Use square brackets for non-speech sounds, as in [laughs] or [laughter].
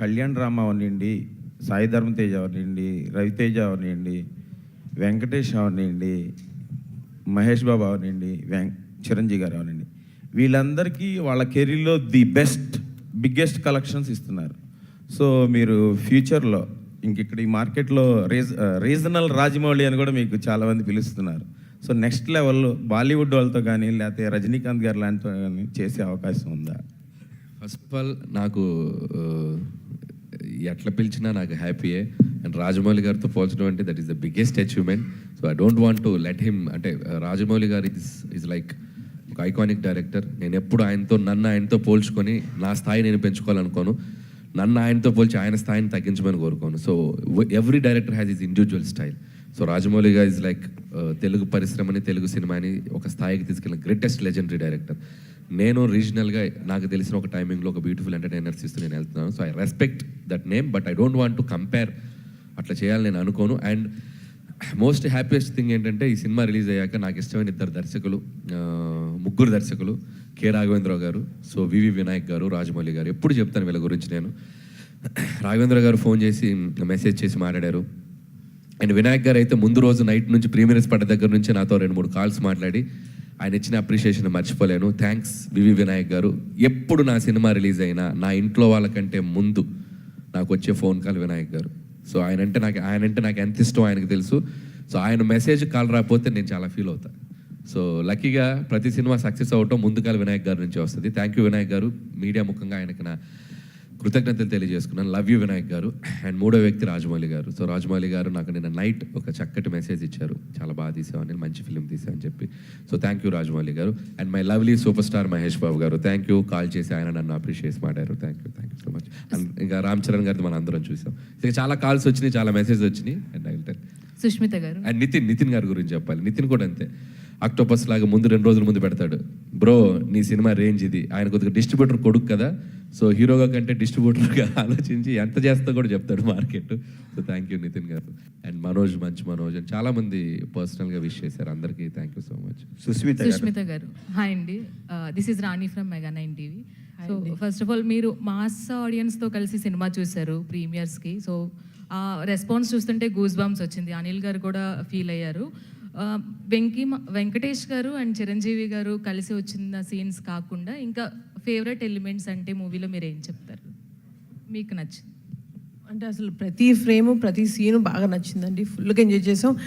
కళ్యాణ్ రామ్ అవనివ్వండి సాయి ధర్మతేజ్ అవనివ్వండి రవితేజ అవనివ్వండి వెంకటేష్ అవనివ్వండి మహేష్ బాబు అవనివ్వండి వెం చిరంజీవి గారు అవనండి వీళ్ళందరికీ వాళ్ళ కెరీర్లో ది బెస్ట్ బిగ్గెస్ట్ కలెక్షన్స్ ఇస్తున్నారు. సో మీరు ఫ్యూచర్లో ఇంక ఇక్కడ ఈ మార్కెట్లో రీజ రీజనల్ రాజమౌళి అని కూడా మీకు చాలామంది పిలుస్తున్నారు. సో నెక్స్ట్ లెవెల్లో బాలీవుడ్ వాళ్ళతో కానీ లేకపోతే రజనీకాంత్ గారు లాంటితో కానీ చేసే అవకాశం ఉందా? ఫస్ట్ ఆఫ్ ఆల్ నాకు ఎట్లా పిలిచినా నాకు హ్యాపీయే అండ్ రాజమౌళి గారితో పోల్చడం అంటే that is the biggest achievement so I don't want to let him అంటే uh, Rajamouli garu is is like ఒక ఐకానిక్ డైరెక్టర్ నేను ఎప్పుడు ఆయనతో నన్ను ఆయనతో పోల్చుకొని నా స్థాయి నేను పెంచుకోవాలనుకోను. నన్ను ఆయనతో పోల్చి ఆయన స్థాయిని తగ్గించమని కోరుకోను. So every director has is individual style so Rajamouli garu is like uh, Telugu పరిశ్రమని తెలుగు సినిమాని ఒక స్థాయికి తీసుకెళ్ళిన గ్రేటెస్ట్ లెజెండరీ డైరెక్టర్ నేను రీజనల్గా నాకు తెలిసిన ఒక టైమింగ్లో ఒక బ్యూటిఫుల్ ఎంటర్టైనర్స్ ఇస్తూ నేను వెళ్తున్నాను. So I respect that name but I don't want to compare. అట్లా చేయాలని నేను అనుకోను. అండ్ మోస్ట్ హ్యాపీయెస్ట్ థింగ్ ఏంటంటే ఈ సినిమా రిలీజ్ అయ్యాక నాకు ఇష్టమైన ఇద్దరు దర్శకులు ముగ్గురు దర్శకులు కె రాఘవేంద్రరావు గారు సో వివి వినాయక్ గారు రాజమౌళి గారు. ఎప్పుడు చెప్తాను వీళ్ళ గురించి నేను. రాఘవేంద్ర గారు ఫోన్ చేసి మెసేజ్ చేసి మాట్లాడారు. అండ్ వినాయక్ గారు అయితే ముందు రోజు నైట్ నుంచి ప్రీమియర్స్ పడ్డ దగ్గర నుంచి నాతో రెండు మూడు కాల్స్ మాట్లాడి ఆయన ఇచ్చిన అప్రిషియేషన్ మర్చిపోలేను. థ్యాంక్స్ వివి వినాయక్ గారు. ఎప్పుడు నా సినిమా రిలీజ్ అయినా నా ఇంట్లో వాళ్ళకంటే ముందు నాకు వచ్చే ఫోన్ కాల్ వినాయక్ గారు. సో ఆయన అంటే నాకు ఆయన అంటే నాకు ఎంత ఇష్టం ఆయనకు తెలుసు. సో ఆయన మెసేజ్ కాల్ రాకపోతే నేను చాలా ఫీల్ అవుతాను సో లక్కీగా ప్రతి సినిమా సక్సెస్ అవటం ముందుకాల వినాయక్ గారి నుంచి వస్తుంది. థ్యాంక్ యూ వినాయక్ గారు. మీడియా ముఖంగా ఆయనకి నా కృతజ్ఞతలు తెలియజేసుకున్నాను. లవ్ యూ వినాయక్ గారు. అండ్ మూడో వ్యక్తి రాజమౌళి గారు. సో రాజమౌళి గారు నాకు నిన్న నైట్ ఒక చక్కటి మెసేజ్ ఇచ్చారు. చాలా బాగా తీసామని మంచి ఫిలిం తీసామని చెప్పి. So thank you Rajamouli garu. And my lovely superstar Mahesh Babu garu. Thank you call చేసి ఆయన నన్ను appreciate మాడారు. Thank you thank you so much and ఇంకా రామ్ చరణ్ గారిది మనం అందరం చూసాం. ఇంకా చాలా కాల్స్ వచ్చినాయి చాలా మెసేజ్ వచ్చినాయి. అండ్ ఐ టెల్ సుష్మిత గారు. అండ్ నితిన్ నితిన్ గారి గురించి చెప్పాలి. నితిన్ కూడా అంతే. ఆక్టోపస్ లాగా ముందు రెండు రోజుల ముందు పెడతాడు. బ్రో నీ సినిమా రేంజ్ ఇది. ఆయన కొద్దిగా డిస్ట్రిబ్యూటర్ కొడుకు కదా. సో హీరోగా కంటే డిస్ట్రిబ్యూటర్గా [laughs] ఆలోచించి ఎంత చేస్తా కూడా చెప్తాడు market. So thank you Nithin garu. And Manoj మంచి మనోజ్ అండ్ చాలా మంది పర్సనల్గా విష్ చేశారు. అందరికీ thank you so much. Susmita garu. Sushmita garu. Hi అండి. This is Rani from mega nine TV. So first of all మీరు మాస్ ఆడియన్స్తో కలిసి సినిమా చూశారు ప్రీమియర్స్కి. సో ఆ రెస్పాన్స్ చూస్తుంటే గూస్ బాంబ్స్ వచ్చింది. అనిల్ గారు కూడా ఫీల్ అయ్యారు. వెంకీ వెంకటేష్ గారు అండ్ చిరంజీవి గారు కలిసి వచ్చిన సీన్స్ కాకుండా ఇంకా ఫేవరెట్ ఎలిమెంట్స్ అంటే మూవీలో మీరు ఏం చెప్తారు? మీకు నచ్చింది? అంటే అసలు ప్రతి ఫ్రేము ప్రతి సీను బాగా నచ్చిందండి. ఫుల్గా ఎంజాయ్ చేసాం.